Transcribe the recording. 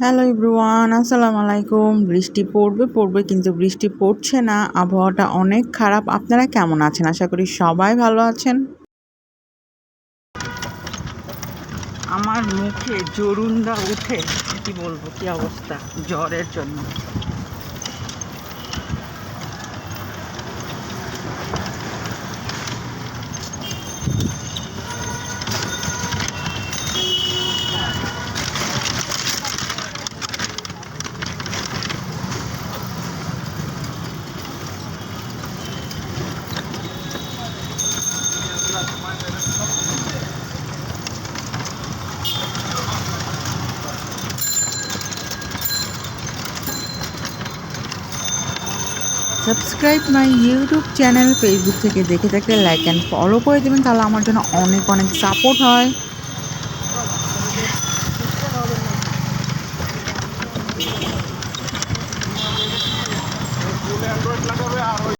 Hello ইব্রুয়ান আসসালামু আলাইকুম। বৃষ্টি পড়বে পড়বে কিন্তু বৃষ্টি পড়ছে না। আবহাওয়াটা অনেক খারাপ। আপনারা কেমন আছেন? আশা করি সবাই ভালো আছেন। আমার মুখে জরুন্দা উঠে, কি বলব, কি অবস্থা? জ্বরের জন্য। Subscribe my YouTube channel Facebook থেকে দেখে থাকলে লাইক অ্যান্ড ফলো করে দেবেন, তাহলে আমার জন্য অনেক অনেক সাপোর্ট হয়।